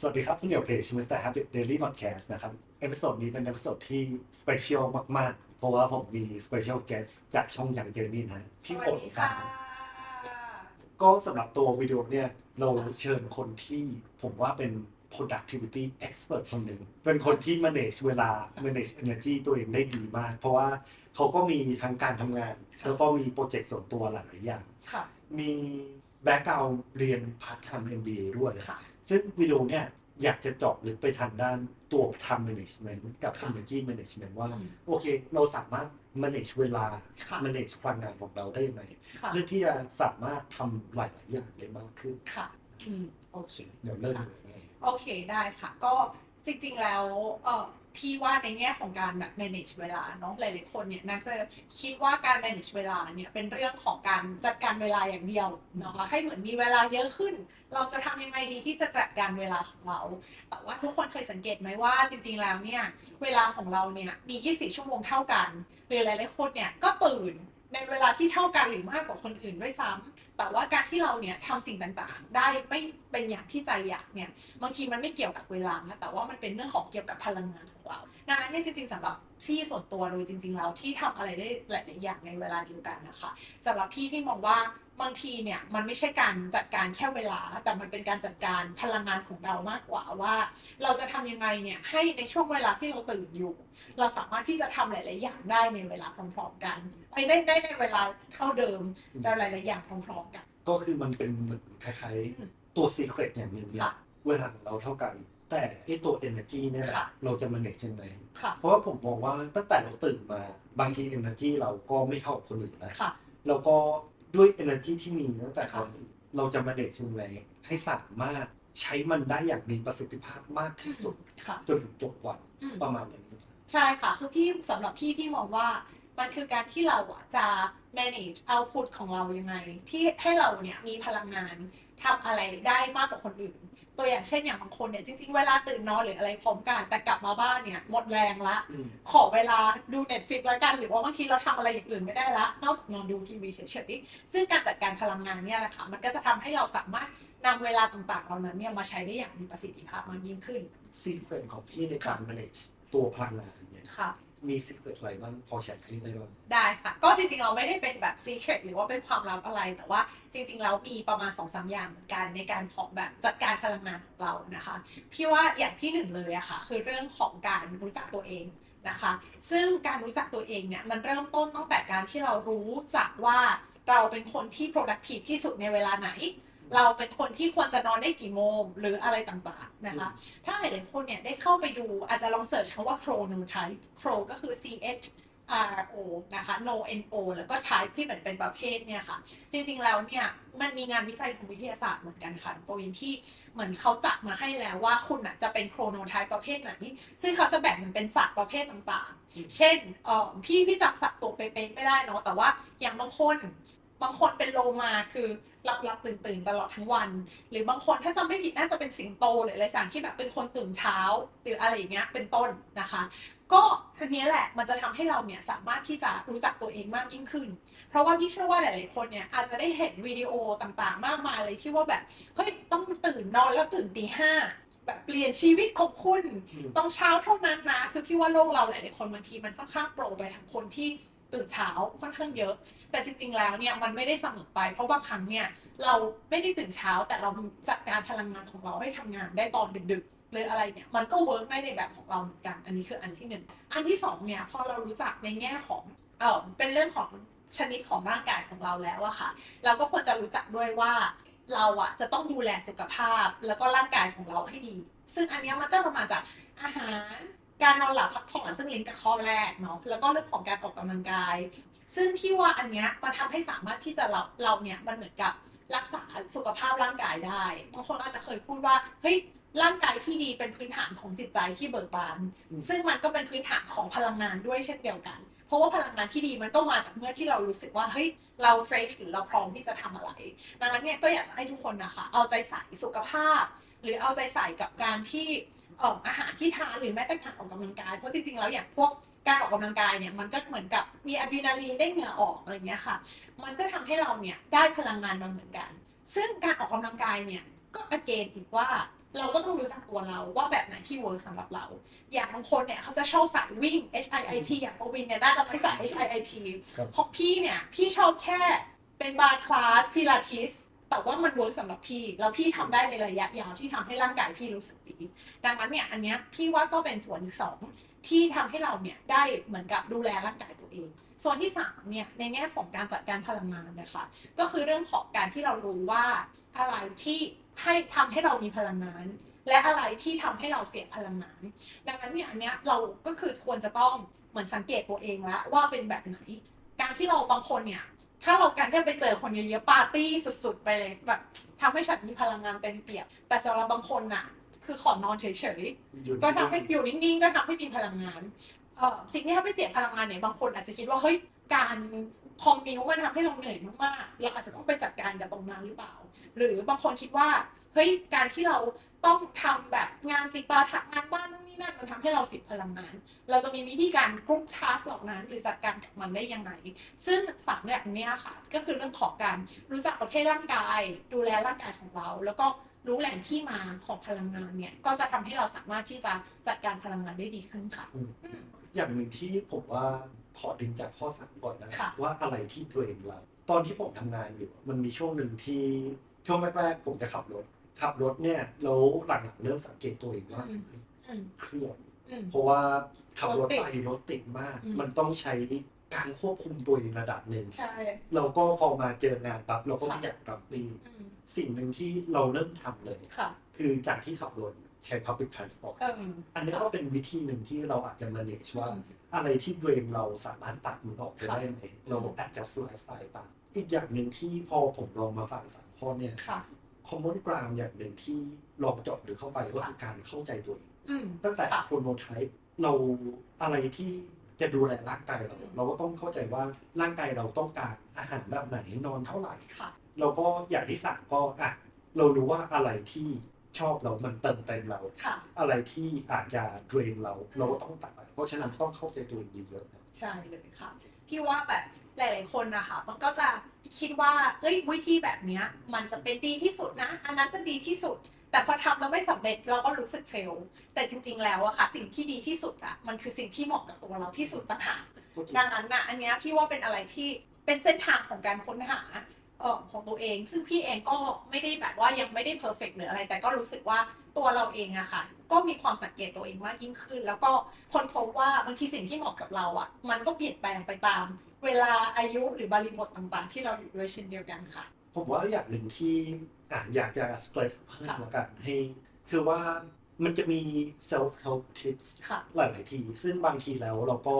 สวัสดีครับคุณเหนียวเพจ Mr. Happy Daily Podcast นะครับ เอพิโซดนี้เป็นเอพิโซดที่สเปเชียลมากๆ เพราะว่าผมมีสเปเชียล guest จากช่องอย่างเจอนี่นะพี่ฝนครับก็สำหรับตัววิดีโอเนี่ย เราเชิญคนที่ผมว่าเป็น productivity expert คนหนึ่ง เป็นคนที่ manage เวลา manage energy ตัวเองได้ดีมาก เพราะว่าเขาก็มีทั้งการทำงาน แล้วก็มีโปรเจกต์ส่วนตัวหลายๆอย่างค่ะมี แบ็กกราวเรียนพาร์ทไทม์ MBA ด้วยค่ะซึ่งวิดีโอเนี่ยอยากจะเจาะลึกไปทางด้านตัว time management กับค่ะ energy management ว่าอืมโอเค เราสามารถ manage เวลาค่ะ manage พลังงานของเราได้ยังไงค่ะเพื่อที่จะสามารถทำหลาย ๆ อย่างได้มากขึ้นค่ะอืมโอเคเดี๋ยวเริ่มค่ะเลยโอเคได้ค่ะ ก็จริง ๆ แล้วเออ พี่ว่าในแง่ของการแบบ manage เวลาเนาะหลายๆคนเนี่ยน่าจะคิดว่าการ manage เวลาเนี่ยเป็นเรื่องของการจัดการเวลาอย่างเดียวเนาะให้เหมือนมีเวลาเยอะขึ้น เราจะทำยังไงดีที่จะจัดการเวลาของเรา แต่ว่าทุกคนเคยสังเกตไหมว่าจริง ๆ แล้วเนี่ยเวลาของเราเนี่ยมี 24 ชั่วโมงเท่ากันหรือหลายๆคนเนี่ยก็ตื่นในเวลาที่เท่ากันหรือมากกว่าคนอื่นด้วยซ้ำ แต่ว่าการที่เราเนี่ยทำสิ่งต่างๆ ได้ไม่เป็นอย่างที่ใจอยากเนี่ยบางทีมันไม่เกี่ยวกับเวลานะแต่ว่ามันเป็นเรื่องของเกี่ยวกับพลังงานของเราดังนั้นเนี่ยจริงๆสำหรับที่ส่วนตัวโดยจริง ๆ แล้วที่ทำอะไรได้หลายๆอย่างในเวลาเดียวกันนะคะสำหรับพี่พี่มองว่า บางทีเนี่ยมันไม่ใช่การจัดการแค่เวลา แต่มันเป็นการจัดการพลังงานของเรามากกว่าว่า เราจะทำยังไงเนี่ยให้ในช่วงเวลาที่เราตื่นอยู่ เราสามารถที่จะทำหลาย ๆ อย่างได้ในเวลาพร้อม ๆ กันไอ้ได้ได้ในเวลาเท่าเดิมแต่หลาย ๆ อย่างพร้อม ๆ กัน ก็คือมันเป็นเหมือนคล้ายอืมๆตัว secret อย่างหนึ่งเนี่ยค่ะเวลาของเราเท่ากัน แต่ไอตัว energy เนี่ยแหละค่ะเราจะ manage ยังไงค่ะเพราะว่าผมมองว่าตั้งแต่เราตื่นมาบางที energy เราก็ไม่เท่ากับคนอื่นนะค่ะแล้วก็ ด้วย energy ที่มีตั้งแต่ตค่ะอนนี้เราจะ manage ยังไงให้สามารถใช้มันได้อย่างมีประสิทธิภาพมากที่สุด ค่ะจนถึงจบวันอืมประมาณนี้ ใช่ค่ะ คือพี่สำหรับพี่พี่มองว่า มันคือการที่เราอะจะ manage output ของเรายังไง ที่ให้เราเนี่ยมีพลังงานทำอะไรได้มากกว่าคนอื่น ตัวอย่างเช่นอย่างบางคนเนี่ยจริง ๆ เวลาตื่นนอนหรืออะไรพร้อมกัน แต่กลับมาบ้านเนี่ยหมดแรงละอืมขอเวลาดู Netflix แล้วกัน หรือว่าบางทีเราทำอะไรอย่างอื่นไม่ได้ละ นอกจากนอนดูทีวีเฉยๆซึ่งการจัดการพลังงานเนี่ยแหละค่ะมันก็จะทำให้เราสามารถนำเวลาต่างๆ เหล่านั้นเนี่ยมาใช้ได้อย่างมีประสิทธิภาพมากยิ่งขึ้น secret ของพี่ในการ manage ตัวพลังงานเนี่ย มี secret อะไรบ้างพอแชร์ให้ได้บ้างได้ค่ะ ก็จริงๆเราไม่ได้เป็นแบบ secret หรือว่าเป็นความลับอะไร แต่ว่าจริงๆแล้วมีประมาณ2อสอย่างเหมือนกันในการของแบบจัดการพลังงานของเรานะคะ พี่ว่าอย่างที่หนึ่งเลยอะค่ะ คือเรื่องของการรู้จักตัวเองนะคะ ซึ่งการรู้จักตัวเองเนี่ยมันเริ่มต้นตั้งแต่การที่เรารู้จักว่าเราเป็นคนที่ productive ที่สุดในเวลาไหน เราเป็นคนที่ควรจะนอนได้กี่โมงหรืออะไรต่างๆนะคะ ถ้าหลายๆคนเนี่ยได้เข้าไปดูอาจจะลองเสิร์ชคำว่า chronotype chro ก็คือ c h r o นะคะ no n o แล้วก็ type ที่เหมือนเป็นประเภทเนี่ยค่ะ จริงๆ แล้วเนี่ย มันมีงานวิจัยทางวิทยาศาสตร์เหมือนกันค่ะปวินที่เหมือนเขาจัดมาให้แล้วว่าคุณน่ะจะเป็นโครโนไทป์ประเภทไหน ซึ่งเขาจะแบ่งมันเป็นสัตว์ประเภทต่างๆ เช่นเออพี่พี่จำสัตว์ตัวเป๊ะๆไม่ได้เนาะแต่ว่าอย่างบางคน บางคนเป็นโลมาคือหลับหลับตื่นตื่นตลอดทั้งวัน หรือบางคนถ้าจำไม่ผิดน่าจะเป็นสิงโตหรืออะไรสักที่แบบเป็นคนตื่นเช้าหรืออะไรอย่างเงี้ยเป็นต้นนะคะ ก็ทีนี้แหละมันจะทำให้เราเนี่ยสามารถที่จะรู้จักตัวเองมากยิ่งขึ้น เพราะว่าพี่เชื่อว่าหลาย ๆ คนเนี่ยอาจจะได้เห็นวิดีโอต่างๆ มากมายเลยที่ว่าแบบเฮ้ยต้องตื่นนอนแล้วตื่นตีห้าแบบเปลี่ยนชีวิตของคุณต้องเช้าเท่านั้นนะคือพี่ว่าโลกเราหลายๆคนบางทีมันค่อนข้างโปรไปทางคนที่ ตื่นเช้าค่อนข้างเยอะ แต่จริง ๆ แล้วเนี่ยมันไม่ได้เสมอไป เพราะบางครั้งเนี่ยเราไม่ได้ตื่นเช้าแต่เราจัดการพลังงานของเราให้ทำงานได้ตอนดึกๆหรืออะไรเนี่ยมันก็เวิร์กได้ในแบบของเราเหมือนกัน อันนี้คืออันที่หนึ่งอันที่สองเนี่ยพอเรารู้จักในแง่ของเออเป็นเรื่องของชนิดของร่างกายของเราแล้วอะค่ะ เราก็ควรจะรู้จักด้วยว่าเราอะจะต้องดูแลสุขภาพแล้วก็ร่างกายของเราให้ดี ซึ่งอันเนี้ยมันก็จะมาจากอาหาร การนอนหลับพักผ่อนซึ่งลิงก์กับข้อแรกเนาะแล้วก็เรื่องของการออกกำลังกาย ซึ่งพี่ว่าอันเนี้ยมันทำให้สามารถที่จะเราเราเนี่ยมันเหมือนกับรักษาสุขภาพร่างกายได้บางคนอาจจะเคยพูดว่าเฮ้ยร่างกายที่ดีเป็นพื้นฐานของจิตใจที่เบิกบาน ซึ่งมันก็เป็นพื้นฐานของพลังงานด้วยเช่นเดียวกัน เพราะว่าพลังงานที่ดีมันก็มาจากเมื่อที่เรารู้สึกว่าเฮ้ยเราเฟรชหรือเราพร้อมที่จะทำอะไร ดังนั้นเนี่ยก็อยากจะให้ทุกคนนะคะ เอาใจใส่สุขภาพ หรือเอาใจใส่กับการที่เอ่ออาหารที่ทานหรือแม้แต่การออกกำลังกายเพราะจริงๆแล้วอย่างพวกการออกกำลังกายเนี่ยมันก็เหมือนกับมีอะดรีนาลีนได้เหงื่อออกอะไรเงี้ยค่ะ มันก็ทำให้เราเนี่ยได้พลังงานมาเหมือนกัน ซึ่งการออกกำลังกายเนี่ยก็ก็อเกนอีกว่าเราก็ต้องรู้จักตัวเราว่าแบบไหนที่เวิร์กสำหรับเรา อย่างบางคนเนี่ยเขาจะชอบสายวิ่ง H I I T อย่างปวินเนี่ยน่าจะไม่สาย H I I T ครับเพราะพี่เนี่ยพี่ชอบแค่เป็นบาร์คลาสพิลาทิส แต่ว่ามันเวิร์กสำหรับพี่ แล้วพี่ทำได้ในระยะยาวที่ทำให้ร่างกายพี่รู้สึกดี ดังนั้นเนี่ยอันเนี้ยพี่ว่าก็เป็นส่วนที่สองที่ทำให้เราเนี่ยได้เหมือนกับดูแลร่างกายตัวเอง ส่วนที่สามเนี่ยในแง่ของการจัดการพลังงานนะคะก็คือเรื่องของการที่เรารู้ว่าอะไรที่ให้ทำให้เรามีพลังงาน และอะไรที่ทำให้เราเสียพลังงาน ดังนั้นเนี่ยอันเนี้ยเราก็คือควรจะต้องเหมือนสังเกตตัวเองแล้วว่าเป็นแบบไหน การที่เราบางคนเนี่ย ถ้าเราการที่ไปเจอคนเยอะๆปาร์ตี้สุดๆ ไปเลยแบบทำให้ฉันมีพลังงานเต็มเปี่ยมแต่สำหรับบางคนน่ะ คือขอนอนเฉยๆหยุดก็ทำให้อยู่นิ่งๆก็ทำให้มีพลังงานเอ่อสิ่งที่ทำให้เสียพลังงานเนี่ยบางคนอาจจะคิดว่าเฮ้ยการคอมมิวมันทำให้เราเหนื่อยมากๆเราอาจจะต้องไปจัดการกับตรงนั้นหรือเปล่า หรือบางคนคิดว่าเฮ้ยการที่เราต้องทำแบบงานจิปาถะงานบ้าน นู่นนี่นั่นมันทำให้เราเสียพลังงาน เราจะมีวิธีการกรุ๊ปทัสเหล่านั้น หรือจัดการกับมันได้ยังไง ซึ่งสามแบบเนี้ยค่ะ ก็คือเรื่องของการรู้จักประเภทร่างกาย ดูแลร่างกายของเรา แล้วก็รู้แหล่งที่มาของพลังงานเนี่ย ก็จะทำให้เราสามารถที่จะจัดการพลังงานได้ดีขึ้นค่ะอืมอืมอย่างหนึ่งที่ผมว่าขอดึงจากข้อสามก่อนนะค่ะว่าอะไรที่เทรนเราตอนที่ผมทำงานอยู่ มันมีช่วงหนึ่งที่ช่วงแรกๆผมจะขับรถขับรถเนี่ยแล้วหลังๆเริ่มสังเกตตัวเองว่าอืมอืม เครียดอืม เพราะว่าขับรถรถติดไปรถติดมาก อืม มันต้องใช้การควบคุมตัวเองระดับหนึ่งใช่ เราก็พอมาเจองานปั๊บเราก็ไม่ค่ะอยากรับดีอืมสิ่งหนึ่งที่เราเริ่มทำเลย ค่ะ คือจากที่ขับรถใช้ public transport เอออันนี้ก็เป็นวิธีหนึ่งที่เราอาจจะ manage ว่าอืมอะไรที่เดรนเราสามารถตัดมันออกไปได้ไหมเราอาจจะสไลฟ์สไตล์ตามอีกอย่างหนึ่งที่พอผมลองมาฟังสามข้อเนี่ย ค่ะ common ground อย่างหนึ่งที่ลองเจาะหรือเข้าไปก็คือการเข้าใจตัวเอง อืม ตั้งแต่ค่ะโคโนไทป์เราอะไรที่จะดูแลร่างกายเรา อืม เราก็ต้องเข้าใจว่าร่างกายเราต้องการอาหารแบบไหนนอนเท่าไหร่ ค่ะ แล้วก็อย่างที่สามก็อะเรารู้ว่าอะไรที่ชอบเรา มันเติมเต็มเรา ค่ะ อะไรที่อาจจะเดรนเรา เราก็ต้องตัดไปเพราะฉะนั้นต้องเข้าใจตัวเองเยอะๆนะ ใช่เลยค่ะ พี่ว่าแบบหลาย ๆ คนนะคะมันก็จะคิดว่าเฮ้ยวิธีแบบเนี้ย มันจะเป็นดีที่สุดนะ อันนั้นจะดีที่สุด แต่พอทำแล้วไม่สำเร็จเราก็รู้สึกเฟล แต่จริง ๆ แล้วอะค่ะ สิ่งที่ดีที่สุดอะมันคือสิ่งที่เหมาะกับตัวเราที่สุดต่างหากก็จริงดังนั้นนะอันเนี้ยพี่ว่าเป็นอะไรที่เป็นเส้นทางของการค้นหาเอ่อของตัวเอง ซึ่งพี่เองก็ไม่ได้แบบว่ายังไม่ได้เพอร์เฟกหรืออะไร แต่ก็รู้สึกว่าตัวเราเองอะค่ะ ก็มีความสังเกตตัวเองมากยิ่งขึ้น แล้วก็คนพบว่าบางทีสิ่งที่เหมาะกับเราอะมันก็เปลี่ยนแปลงไปตาม เวลาอายุหรือบริบทต่างๆ ที่เราอยู่ด้วยเช่นเดียวกันค่ะ ผมว่าอย่างหนึ่งที่อะอยากจะ stress เพิ่มค่ะแล้วกันให้คือว่ามันจะมี self help tips ค่ะหลายๆที ซึ่งบางทีแล้วเราก็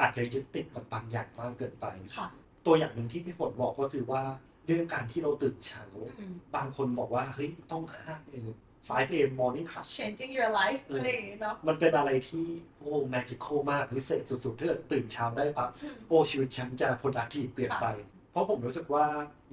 อาจจะยึดติดกับบางอย่างมากเกินไปค่ะตัวอย่างหนึ่งที่พี่ฝนบอกก็คือว่าเรื่องการที่เราตื่นเช้าอืมบางคนบอกว่าเฮ้ยต้อง5 a.m. 5 a.m. morning class changing your life เออออะไรอย่างเงี้ยเนาะมันเป็นอะไรที่โอ้ magical มากวิเศษสุดๆถ้าเกิดตื่นเช้าได้ปั๊บอืมโอ้ชีวิตฉันจะ productive เปลี่ยนไป เพราะผมรู้สึกว่า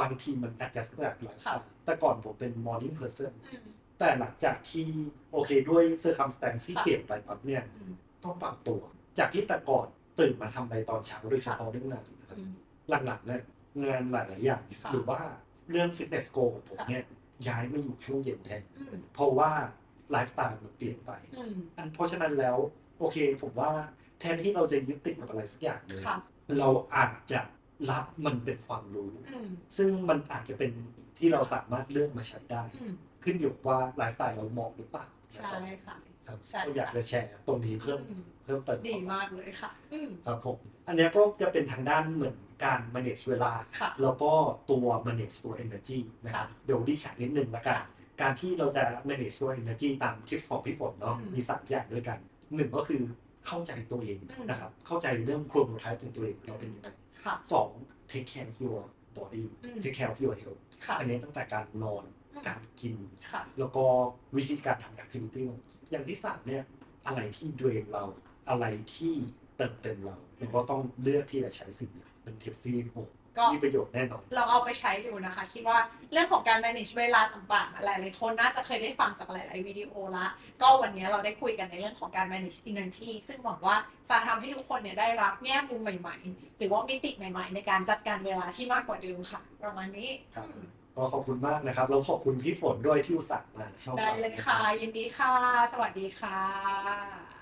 บางทีมัน adjust แบบไลฟ์สไตล์แต่ก่อนผมเป็น morning person อืมแต่หลังจากที่โอเคด้วย circumstance ที่ค่ะเปลี่ยนไปปั๊บเนี่ยอืมต้องปรับตัว จากที่แต่ก่อนตื่นมาทำอะไรตอนเช้าโดยเฉพาะเรื่องงานนะครับอืมหลังๆเนี่ยงานหลายๆอย่างค่ะหรือว่าเรื่อง fitness goal ของผมเนี่ยย้ายมาอยู่ช่วงเย็นแทนอืมเพราะว่าไลฟ์สไตล์มันเปลี่ยนไปอืมอันเพราะฉะนั้นแล้ว โอเคผมว่าแทนที่เราจะยึดติดกับอะไรสักอย่างหนึ่งค่ะเราอาจจะ รับมันเป็นความรู้อืมซึ่งมันอาจจะเป็นที่เราสามารถเลือกมาใช้ได้อืมขึ้นอยู่กับว่าไลฟ์สไตล์เราเหมาะหรือเปล่าใช่ค่ะครับใช่ก็อยากจะแชร์ตรงนี้เพิ่มอืมเพิ่มเติมดีมากเลยค่ะอืมครับผมอันเนี้ยก็จะเป็นทางด้านเหมือนการ manage เวลาค่ะแล้วก็ตัว manage ตัว energy นะครับค่ะเดี๋ยวดีแข็นิดนึงละกันค่ะการที่เราจะ manage ตัว energy ตามทิปของพี่ฝนเนาะอืมมีสามอย่างด้วยกันหนึ่งก็คือเข้าใจตัวเองอืมนะครับเข้าใจเรื่อง chronotype ของตัวเองเราเป็นยังไงค่ะ สอง take care of your body อืม take care of your health ค่ะอันนี้ตั้งแต่การนอนอืมการกินค่ะแล้วก็วิธีการทำ activity อย่างที่สามเนี่ยอะไรที่เดรนเราอะไรที่เติมเต็มเราเราก็ต้องเลือกที่จะใช้สิ่งนี้เป็นทิปซี่ผม ก็มีประโยชน์แน่นอนลองเอาไปใช้ดูนะคะ คิดว่าเรื่องของการ manage เวลาต่างๆ หลายๆคนน่าจะเคยได้ฟังจากหลายๆวิดีโอละ ก็วันนี้เราได้คุยกันในเรื่องของการ manage energy ซึ่งหวังว่าจะทำให้ทุกคนเนี่ยได้รับแง่มุมใหม่ๆ หรือว่ามิติใหม่ๆ ในการจัดการเวลาที่มากกว่าเดิมค่ะ ประมาณนี้ครับอืมก็ขอบคุณมากนะครับแล้วขอบคุณพี่ฝนด้วยที่อุตส่าห์มาช่องได้ราเลยนรับค่ะ ยินดีค่ะ สวัสดีค่ะ